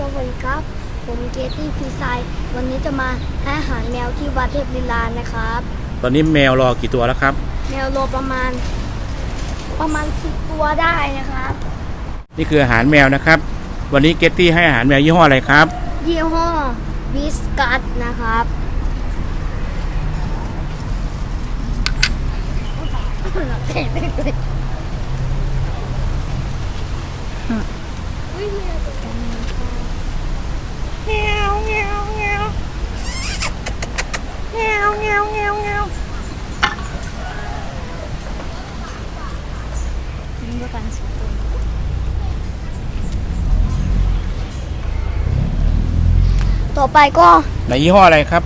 สวัสดีครับ ผมเกตตี้ฟีไซด์วันนี้จะมาให้อาหารแมวที่วัดเทพลีลานะครับ ตอนนี้แมวรอกี่ตัวแล้วครับ แมวโลประมาณ ประมาณสิบตัวได้นะครับ นี่คืออาหารแมวนะครับ วันนี้เกตตี้ให้อาหารแมวยี่ห้ออะไรครับ ยี่ห้อวิสกัสนะครับ แงวแงวแงวแงวแงวแงวแงวนี่ก็การสุดตัวต่อไปก็ไหนยี่ห้ออะไรครับ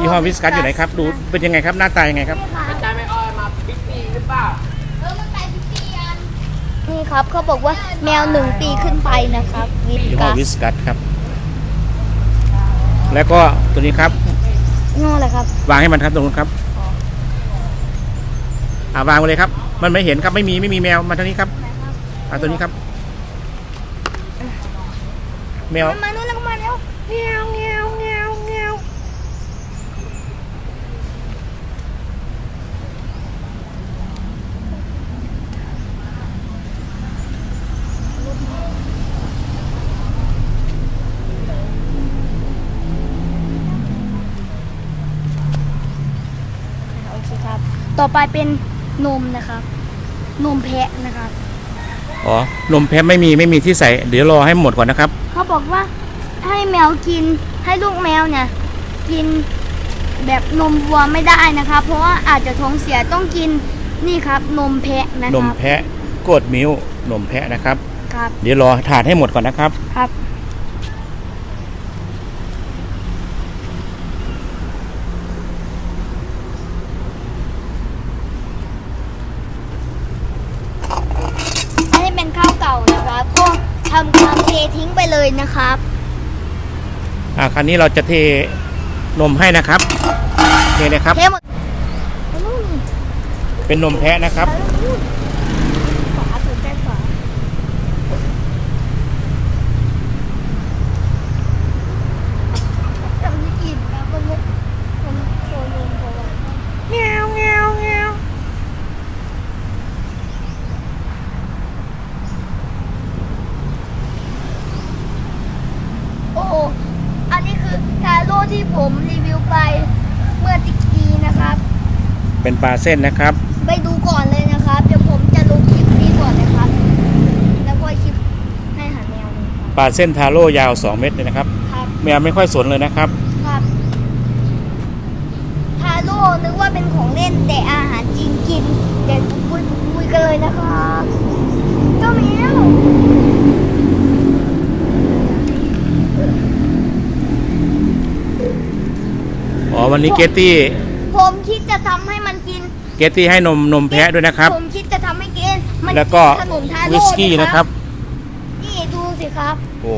ยี่ห้อวิสกัสอยู่ไหนครับ ดูเป็นยังไงครับหน้าตายังไงครับจานไม่ออยมาบิ๊กปีหรือเปล่านี่ครับเขาบอกว่าแมวหนึ่งปีขึ้นไปนะครับวิสยี่ห้อกัส วิสกัสครับ แล้วก็ตัวนี้ครับนี่ห้ออะไรครับ วางให้มันครับตรงนู้นครับอ่าวางไปเลยครับ มันไม่เห็นครับไม่มีไม่มีแมวมาทางนี้ครับมาตัวนี้ครับ แมวมันมานู่นแล้วก็มาแล้วแงวแงว ต่อไปเป็นนมนะครับ นมแพะนะครับ อ๋อนมแพะไม่มีไม่มีที่ใส่ เดี๋ยวรอให้หมดก่อนนะครับ เขาบอกว่าให้แมวกินให้ลูกแมวเนี่ย กินแบบนมวัวไม่ได้นะครับ เพราะว่าอาจจะท้องเสียต้องกินนี่ครับ นมแพะนะนคมรับแพะกดมิ้วนมแพะนะครับ ครับ เดี๋ยวรอถาดให้หมดก่อนนะครับ ครับ อันนี้เป็นข้าวเก่านะครับ ก็ทำความเททิ้งไปเลยนะครับ อ่าคราวนี้เราจะเทนมให้นะครับเทนะครับ เทหมดนู่นเป็นนมแพะนะครับนู่นขวาสนใจขวาจำที่กินนะคนลุกคนโชว์นมโชว์อะไรแงวแงวแงวโอ้โหอันนี้คือ ทาโร่ที่ผมรีวิวไปเมื่อตะกี้นะครับ เป็นปลาเส้นนะครับ ไปดูก่อนเลยนะครับ เดี๋ยวผมจะลงคลิปนี้ก่อนนะครับ แล้วก็คลิปให้หาแมวเลยครับปลาเส้นทาโร่ยาว 2 เมตรเลยนะครับครับแมวไม่ค่อยสนเลยนะครับ ครับทาโร่นึกว่าเป็นของเล่นแต่อาหารจริงกินเดี๋ยวคุยคุยกันเลยนะครับ วันนี้เกตตี้ผมคิดจะทำให้มันกินเกตตี้ให้นมนมแพะด้วยนะครับ ผมคิดจะทำให้กินมันแล้วก็ขนมทาโร่วิสกี้นะครับ นี่ดูสิครับ โอ้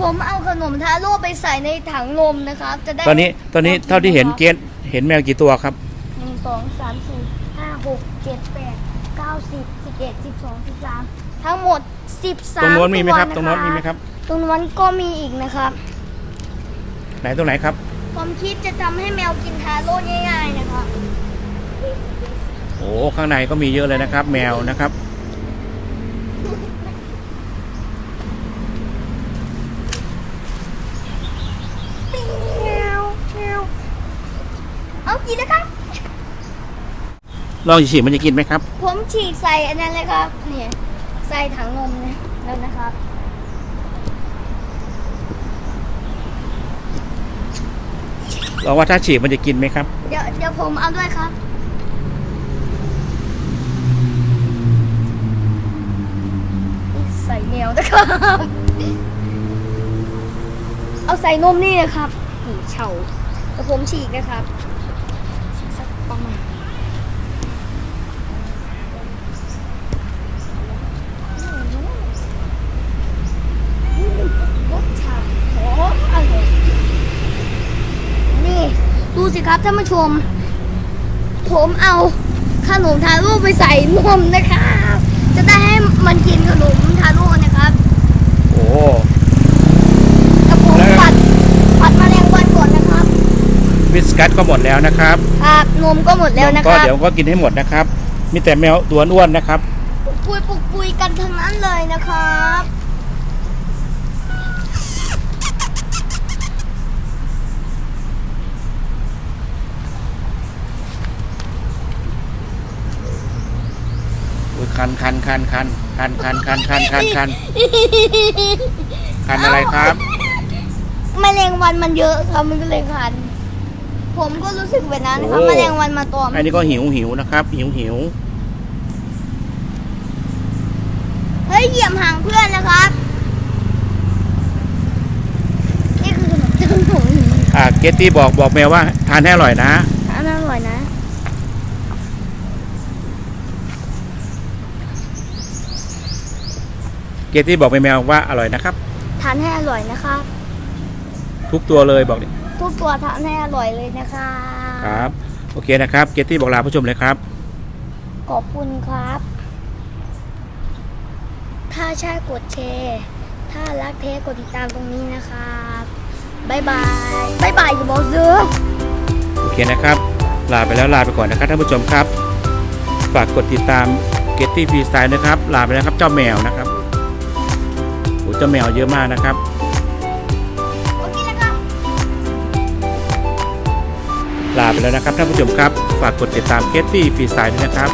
ผมเอาขนมทาโร่ไปใส่ในถังนมนะครับ จะได้ตอนนี้ตอนนี้เท่าที่เห็นเกตเห็นแมวกี่ตัวครับ หนึ่งสองสามสี่ห้าหกเจ็ดแปดเก้าสิบสิบเอ็ดสิบสองสิบสามทั้งหมดสิบสามตรงโน้นมีไหมครับตัวะตรงโน้นมีไหมครับ ตรงโน้นก็มีอีกนะครับ ไหนตรงไหนครับ ผมคิดจะทำให้แมวกินทาโร่ง่ายๆนะครับโอ้ข้างในก็มีเยอะเลยนะครับ แมวนะครับ แมวแมวเอากินนะครับ ลองฉีกมันจะกินไหมครับ ผมฉีกใส่อันนั้นเลยครับเนี่ยใส่ถังนมเนี่ยแล้วนะครับ ลองว่าถ้าฉีกมันจะกินไหมครับ เดี๋ยวเดี๋ยวผมเอาด้วยครับ ใส่แมวนะครับ เอาใส่นมนี่นะครับนี่เฉาแต่ผมฉีกนะครับูสิครับท่านผู้ชม ผมเอาขนมทาโร่ไปใส่นมนะครับ จะได้ให้มันกินขนมทาโร่นะครับโอ้กับผมปัดปัดมาแรงวันก่อนนะครับ บิสกัตก็หมดแล้วนะครับครับนมก็หมดแล้วนะครับเดี๋ยวก็กินให้หมดนะครับ มีแต่แมวตัวอ้วนๆนะครับ ปุยปุยกันทั้งนั้นเลยนะครับ คันคันคันคันคันคันคันคันคันคันคันอะไรครับแมลงวันมันเยอะครับมันก็เลยคัน ผมก็รู้สึกแบบนั้นนะครับโอ้แมลงวันมาตอมอันนี้ก็หิวหิวนะครับ หิวหิวเฮ้ยเหยียบหางเพื่อนนะครับนี่คือขนมจีนผมอ่าเกตตี้บอกบอกแมวว่าทานให้อร่อยนะ อันนั้นอร่อยนะ เกตตี้บอกแมวว่าอร่อยนะครับ ทานให้อร่อยนะครับ ทุกตัวเลยบอกดิทุกตัวทานให้อร่อยเลยนะคะครับ โอเคนะครับ เกตตี้บอกลาผู้ชมเลยครับ ขอบคุณครับ ถ้าใช่กดแชร์ถ้ารักเทกดติดตามตรงนี้นะครับบายบายบายบายอย่าบอกซื้อโอเคนะครับ ลาไปแล้วลาไปก่อนนะครับท่านผู้ชมครับ ฝากกดติดตามเกตตี้ฟรีสไตล์นะครับ ลาไปแล้วครับเจ้าแมวนะครับโอ้ เจ้าแมวเยอะมากนะครับ ลาไปแล้วนะครับท่านผู้ชมครับ ฝากกดติดตามเกตตี้ฟรีสไตล์ด้วยนะครับ